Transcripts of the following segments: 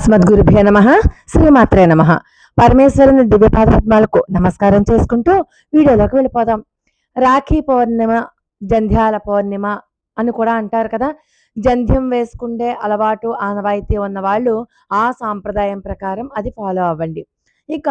అస్మద్గురుభ్యో నమ శ్రీమాత్రే నమ. పరమేశ్వరుని దివ్యపాదాత్మాలకు నమస్కారం చేసుకుంటూ వీడియోలోకి వెళ్ళిపోదాం. రాఖీ పౌర్ణిమ జంధ్యాల పౌర్ణిమ అని కూడా అంటారు కదా. జంధ్యం వేసుకుండే అలవాటు ఆనవాయితీ ఉన్న వాళ్ళు ఆ సాంప్రదాయం ప్రకారం అది ఫాలో అవ్వండి. ఇక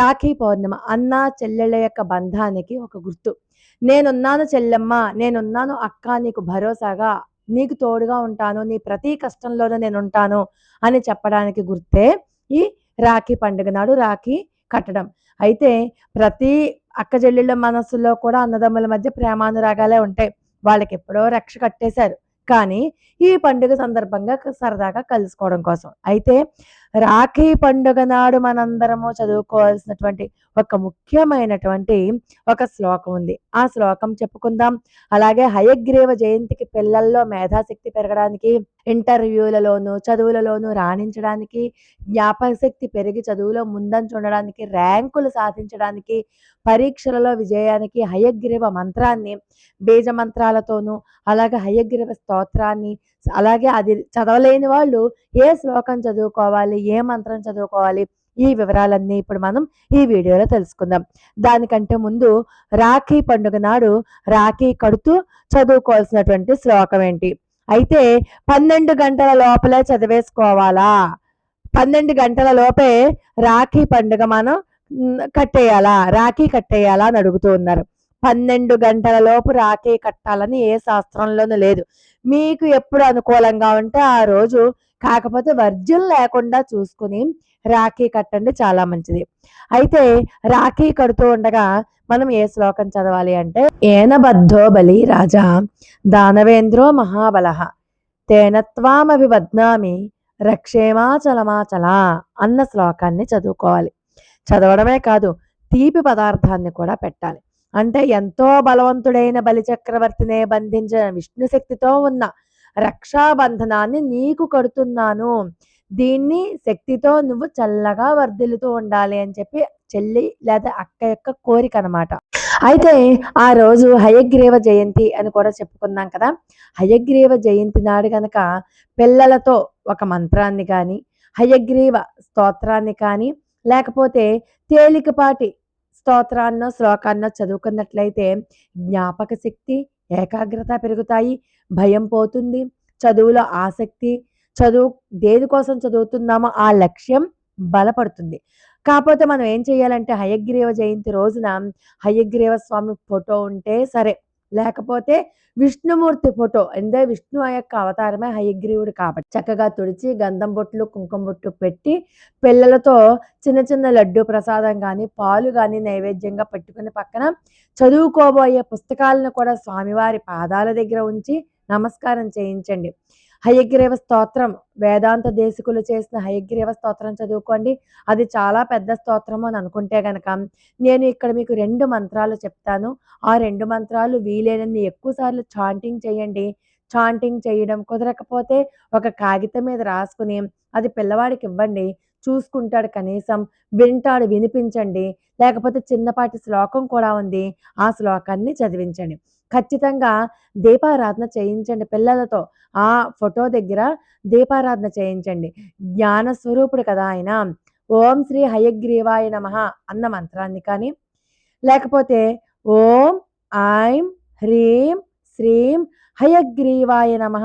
రాఖీ పౌర్ణిమ అన్న చెల్లెళ్ళ యొక్క బంధానికి ఒక గుర్తు. నేనున్నాను చెల్లెమ్మ నేనున్నాను అక్క నీకు భరోసాగా నీకు తోడుగా ఉంటాను నీ ప్రతి కష్టంలోనూ నేను ఉంటాను అని చెప్పడానికి గుర్తే ఈ రాఖీ పండుగ నాడు రాఖీ కట్టడం. అయితే ప్రతి అక్క చెల్లెళ్ళ మనసులో కూడా అన్నదమ్ముల మధ్య ప్రేమానురాగాలే ఉంటాయి. వాళ్ళకి ఎప్పుడో రక్ష కట్టేశారు. కానీ ఈ పండుగ సందర్భంగా సరదాగా కలుసుకోవడం కోసం. అయితే రాఖీ పండుగ నాడు మనందరము చదువుకోవాల్సినటువంటి ఒక ముఖ్యమైనటువంటి ఒక శ్లోకం ఉంది. ఆ శ్లోకం చెప్పుకుందాం. అలాగే హయగ్రీవ జయంతికి పిల్లల్లో మేధాశక్తి పెరగడానికి ఇంటర్వ్యూలలోనూ చదువులలోనూ రాణించడానికి జ్ఞాపకశక్తి పెరిగి చదువులో ముందంచు ఉండడానికి ర్యాంకులు సాధించడానికి పరీక్షలలో విజయానికి హయగ్రీవ మంత్రాన్ని బీజ మంత్రాలతోనూ అలాగే హయగ్రీవ స్తోత్రాన్ని అలాగే అది చదవలేని వాళ్ళు ఏ శ్లోకం చదువుకోవాలి ఏ మంత్రం చదువుకోవాలి ఈ వివరాలన్నీ ఇప్పుడు మనం ఈ వీడియోలో తెలుసుకుందాం. దానికంటే ముందు రాఖీ పండుగ నాడు రాఖీ కడుతూ చదువుకోవాల్సినటువంటి శ్లోకం ఏంటి? అయితే పన్నెండు గంటల లోపలే చదివేసుకోవాలా? పన్నెండు గంటల లోపే రాఖీ పండుగ మనం కట్టేయాలా? రాఖీ కట్టేయాలా అని అడుగుతూ ఉన్నారు. పన్నెండు గంటల లోపు రాఖీ కట్టాలని ఏ శాస్త్రంలోనూ లేదు. మీకు ఎప్పుడు అనుకూలంగా ఉంటే ఆ రోజు కాకపోతే వర్జ్యం లేకుండా చూసుకుని రాఖీ కట్టండి చాలా మంచిది. అయితే రాఖీ కడుతూ ఉండగా మనం ఏ శ్లోకం చదవాలి అంటే ఏనబద్ధో బలి రాజా దానవేంద్రో మహాబల తేనత్వామభిబద్నామి రక్షేమాచలమాచల అన్న శ్లోకాన్ని చదువుకోవాలి. చదవడమే కాదు తీపి పదార్థాన్ని కూడా పెట్టాలి. అంటే ఎంతో బలవంతుడైన బలి చక్రవర్తినే బంధించిన విష్ణు శక్తితో ఉన్న రక్షాబంధనాన్ని నీకు కడుతున్నాను. దీన్ని శక్తితో నువ్వు చల్లగా వర్ధిల్లుతూ ఉండాలి అని చెప్పి చెల్లి లేదా అక్క యొక్క కోరిక అనమాట అయితే ఆ రోజు హయగ్రీవ జయంతి అని కూడా చెప్పుకున్నాం కదా. హయగ్రీవ జయంతి నాడు గనక పిల్లలతో ఒక మంత్రాన్ని కానీ హయగ్రీవ స్తోత్రాన్ని కానీ లేకపోతే తేలికపాటి స్తోత్రాన్నో శ్లోకాన్నో చదువుకున్నట్లయితే జ్ఞాపక శక్తి ఏకాగ్రత పెరుగుతాయి భయం పోతుంది చదువులో ఆసక్తి చదువు దేనికోసం చదువుతున్నామో ఆ లక్ష్యం బలపడుతుంది. కాకపోతే మనం ఏం చేయాలంటే హయగ్రీవ జయంతి రోజున హయగ్రీవ స్వామి ఫోటో ఉంటే సరే లేకపోతే విష్ణుమూర్తి ఫోటో. అంటే విష్ణు యొక్క అవతారమే హయగ్రీవుడు కాబట్టి. చక్కగా తుడిచి గంధం బొట్లు కుంకుమ బొట్టు పెట్టి పిల్లలతో చిన్న చిన్న లడ్డు ప్రసాదం కానీ పాలు కానీ నైవేద్యంగా పెట్టుకుని పక్కన చదువుకోబోయే పుస్తకాలను కూడా స్వామివారి పాదాల దగ్గర ఉంచి నమస్కారం చేయించండి. హయగ్రీవ స్తోత్రం. వేదాంత దేశికులు చేసిన హయగ్రీవ స్తోత్రం చదువుకోండి. అది చాలా పెద్ద స్తోత్రం అని అనుకుంటే గనక నేను ఇక్కడ మీకు రెండు మంత్రాలు చెప్తాను. ఆ రెండు మంత్రాలు వీలైనన్ని ఎక్కువసార్లు చాంటింగ్ చేయండి. చాంటింగ్ చేయడం కుదరకపోతే ఒక కాగితం మీద రాసుకుని అది పిల్లవాడికి ఇవ్వండి. చూసుకుంటాడు కనీసం వింటాడు వినిపించండి. లేకపోతే చిన్నపాటి శ్లోకం కూడా ఉంది. ఆ శ్లోకాన్ని చదివించండి. ఖచ్చితంగా దీపారాధన చేయించండి పిల్లలతో. ఆ ఫోటో దగ్గర దీపారాధన చేయించండి. జ్ఞాన స్వరూపుడు కదా ఆయన. ఓం శ్రీ హయగ్రీవాయ నమ అన్న మంత్రాన్ని కానీ లేకపోతే ఓం ఐం హ్రీం శ్రీం హయగ్రీవాయ నమ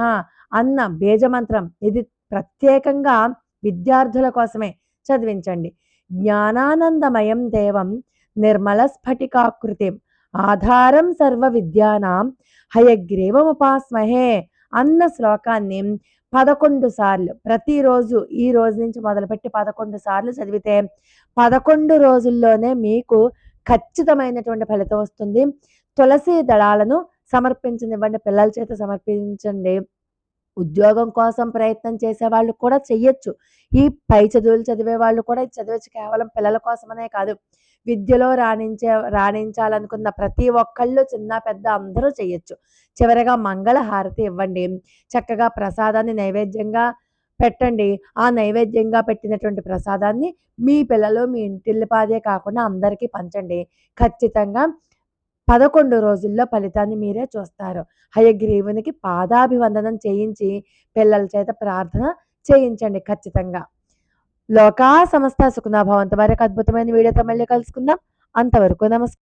అన్న బీజమంత్రం. ఇది ప్రత్యేకంగా విద్యార్థుల కోసమే చదివించండి. జ్ఞానానందమయం దేవం నిర్మల స్ఫటికాకృతి. ఆధారం సర్వ విద్యానాం హయగ్రీవముపాస్మహే అన్న శ్లోకాన్ని పదకొండు సార్లు ప్రతిరోజు ఈ రోజు నుంచి మొదలుపెట్టి పదకొండు సార్లు చదివితే పదకొండు రోజుల్లోనే మీకు ఖచ్చితమైనటువంటి ఫలితం వస్తుంది. తులసి దళాలను సమర్పించనివ్వండి పిల్లల చేత సమర్పించండి. ఉద్యోగం కోసం ప్రయత్నం చేసే వాళ్ళు కూడా చెయ్యొచ్చు. ఈ పై చదువులు చదివే వాళ్ళు కూడా ఇది చదవచ్చు. కేవలం పిల్లల కోసమనే కాదు. విద్యలో రాణించే రాణించాలనుకున్న ప్రతి ఒక్కళ్ళు చిన్న పెద్ద అందరూ చేయొచ్చు. చివరగా మంగళ హారతి ఇవ్వండి. చక్కగా ప్రసాదాన్ని నైవేద్యంగా పెట్టండి. ఆ నైవేద్యంగా పెట్టినటువంటి ప్రసాదాన్ని మీ పిల్లలు మీ ఇంటిల్లిపాదే కాకుండా అందరికీ పంచండి. ఖచ్చితంగా పదకొండు రోజుల్లో ఫలితాన్ని మీరే చూస్తారు. హయగ్రీవునికి పాదాభివందనం చేయించి పిల్లల చేత ప్రార్థన చేయించండి ఖచ్చితంగా. లోకా సమస్త సుఖనాభావంతో మరొక అద్భుతమైన వీడియోతో మళ్ళీ కలుసుకుందాం. అంతవరకు నమస్కారం.